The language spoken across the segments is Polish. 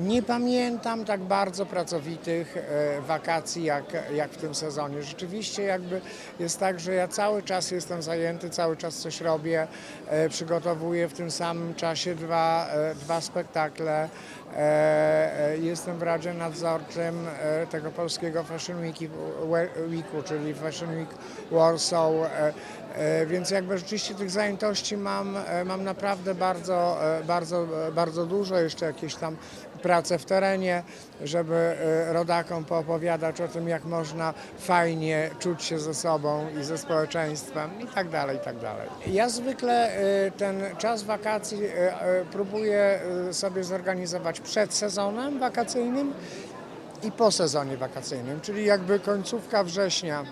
Nie pamiętam tak bardzo pracowitych e, wakacji jak, jak w tym sezonie. Rzeczywiście jakby jest tak, że ja cały czas jestem zajęty, cały czas coś robię, e, przygotowuję w tym samym czasie dwa, e, dwa spektakle. Jestem w Radzie Nadzorczym tego polskiego Fashion Weeku, czyli Fashion Week Warsaw. Więc jakby rzeczywiście tych zajętości mam, mam naprawdę bardzo, bardzo, bardzo dużo. Jeszcze jakieś tam prace w terenie, żeby e, rodakom poopowiadać o tym, jak można fajnie czuć się ze sobą i ze społeczeństwem i tak dalej, i tak dalej. Ja zwykle e, ten czas wakacji e, próbuję sobie zorganizować przed sezonem wakacyjnym i po sezonie wakacyjnym, czyli jakby końcówka września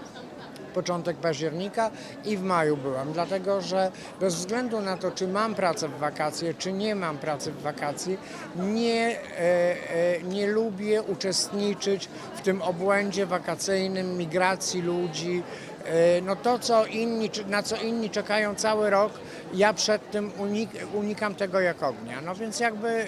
początek października i w maju byłam, dlatego że bez względu na to, czy mam pracę w wakacje, czy nie mam pracy w wakacji, nie, e, e, nie lubię uczestniczyć w tym obłędzie wakacyjnym, migracji ludzi. E, No to, co inni, na co inni czekają cały rok, ja przed tym unik, unikam tego jak ognia. No więc jakby e,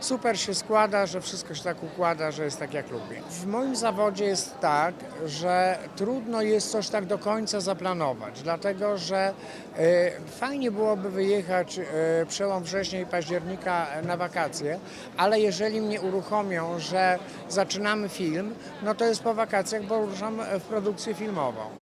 super się składa, że wszystko się tak układa, że jest tak jak lubię. W moim zawodzie jest tak, że trudno jest coś tak do końca zaplanować, dlatego że e, fajnie byłoby wyjechać przełom września i października na wakacje, ale jeżeli mnie uruchomią, że zaczynamy film, no to jest po wakacjach, bo ruszam w produkcję filmową.